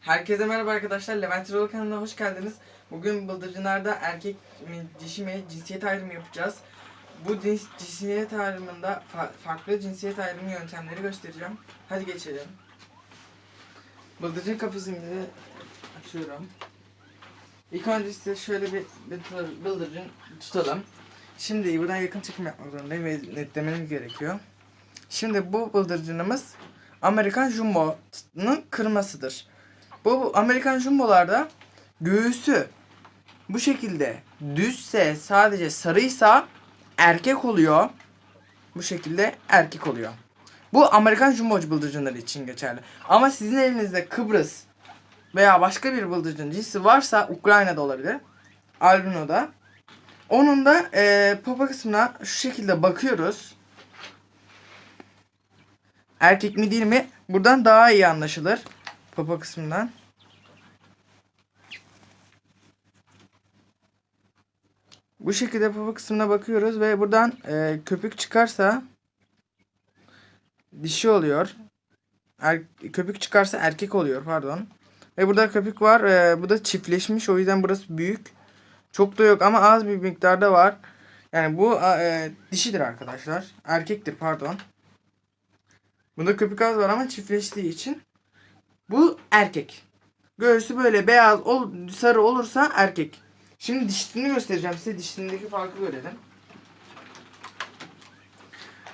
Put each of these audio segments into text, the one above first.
Herkese merhaba arkadaşlar. Levent Erol kanalına hoş geldiniz. Bugün bıldırcınlarda erkek mi, dişi mi cinsiyet ayrımı yapacağız. Bu cins, cinsiyet ayrımında fa- farklı cinsiyet ayrımı yöntemleri göstereceğim. Hadi geçelim. Bıldırcın kafesimizi açıyorum. İlk önce size şöyle bir, bıldırcın tutalım. Şimdi buradan yakın çekim yapmak zorundayım ve netlememiz gerekiyor. Şimdi bu bıldırcınımız Amerikan Jumbo'nun kırmasıdır. Bu Amerikan Jumbo'larda göğüsü bu şekilde düzse sadece sarıysa erkek oluyor. Bu şekilde erkek oluyor. Bu Amerikan Jumbo bıldırcınları için geçerli. Ama sizin elinizde Kıbrıs veya başka bir bıldırcın cinsi varsa Ukrayna'da olabilir. Albino'da. Onun da eee popo kısmına şu şekilde bakıyoruz. Erkek mi değil mi? Buradan daha iyi anlaşılır. Popo kısmından. Bu şekilde popo kısmına bakıyoruz ve buradan e, köpük çıkarsa dişi oluyor. Er, köpük çıkarsa erkek oluyor pardon. Ve burada köpük var. E, bu da çiftleşmiş. O yüzden burası büyük. Çok da yok ama az bir miktarda var. Yani bu e, dişidir arkadaşlar. Erkektir pardon. Bunda köpük az var ama çiftleştiği için bu erkek. Göğsü böyle beyaz ol, sarı olursa erkek. Şimdi dişisini göstereceğim size. Dişisindeki farkı görelim.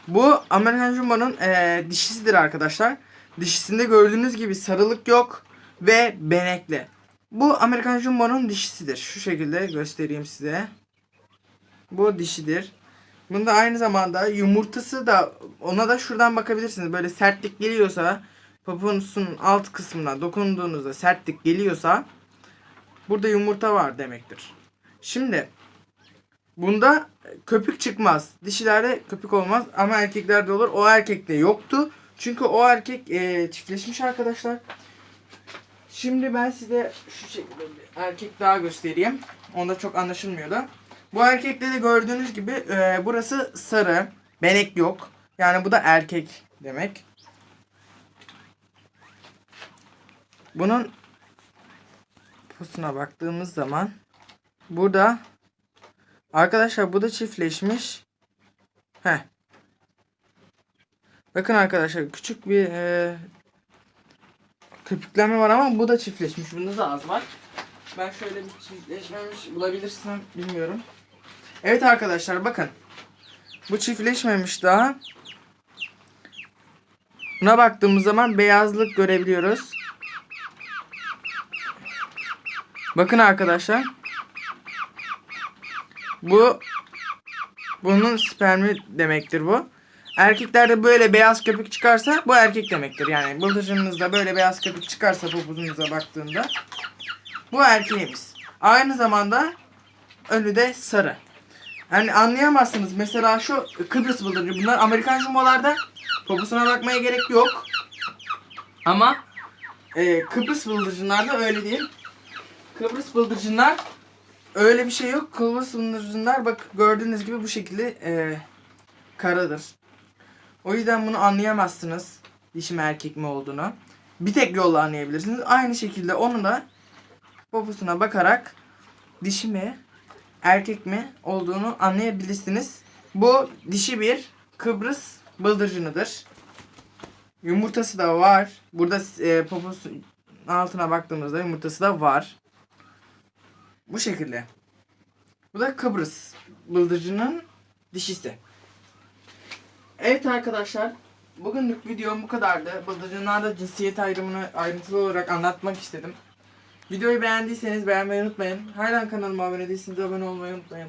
Bu Amerikan Jumbo'nun eee, dişisidir arkadaşlar. Dişisinde gördüğünüz gibi sarılık yok ve benekli. Bu Amerikan Jumbo'nun dişisidir. Şu şekilde göstereyim size. Bu dişidir. Bunda aynı zamanda yumurtası da ona da şuradan bakabilirsiniz. Böyle sertlik geliyorsa poponusun alt kısmına dokunduğunuzda sertlik geliyorsa burada yumurta var demektir. Şimdi bunda köpük çıkmaz. Dişilerde köpük olmaz ama erkeklerde olur. O erkekte yoktu. Çünkü o erkek eee, çiftleşmiş arkadaşlar. Şimdi ben size şu şekilde bir erkek daha göstereyim. Onda çok anlaşılmıyordu. Bu erkekte de gördüğünüz gibi eee, burası sarı. Benek yok. Yani bu da erkek demek. Bunun posuna baktığımız zaman burada arkadaşlar bu da çiftleşmiş. Heh. Bakın arkadaşlar küçük bir eee köpüklenme var ama bu da çiftleşmiş. Bunda da az var. Ben şöyle bir çiftleşmemiş bulabilirsem bilmiyorum. Evet arkadaşlar bakın. Bu çiftleşmemiş daha. Buna baktığımız zaman beyazlık görebiliyoruz. Bakın arkadaşlar. Bu bunun spermi demektir bu. Erkeklerde böyle beyaz köpük çıkarsa bu erkek demektir. Yani bıldırcınınızda böyle beyaz köpük çıkarsa popozunuza baktığında bu erkeğimiz. Aynı zamanda önü de sarı. Yani anlayamazsınız. Mesela şu Kıbrıs bıldırcı. Bunlar Amerikan jumbolarda poposuna bakmaya gerek yok. Ama e, Kıbrıs bıldırcınlarda öyle değil. Kıbrıs bıldırcınlar öyle bir şey yok. Kıbrıs bıldırcınlar bak gördüğünüz gibi bu şekilde e, karadır. O yüzden bunu anlayamazsınız. Dişi mi erkek mi olduğunu. Bir tek yolla anlayabilirsiniz. Aynı şekilde onu da poposuna bakarak dişi mi erkek mi olduğunu anlayabilirsiniz. Bu dişi bir Kıbrıs bıldırcınıdır. Yumurtası da var. Burada e, poposu altına baktığımızda yumurtası da var. Bu şekilde. Bu da Kıbrıs bıldırcının dişisi. Evet arkadaşlar. Bugünlük videom bu kadardı. Bıldırcınlarda cinsiyet ayrımını ayrıntılı olarak anlatmak istedim. Videoyu beğendiyseniz beğenmeyi unutmayın. Hala kanalıma abone değilseniz abone olmayı unutmayın.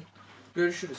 Görüşürüz.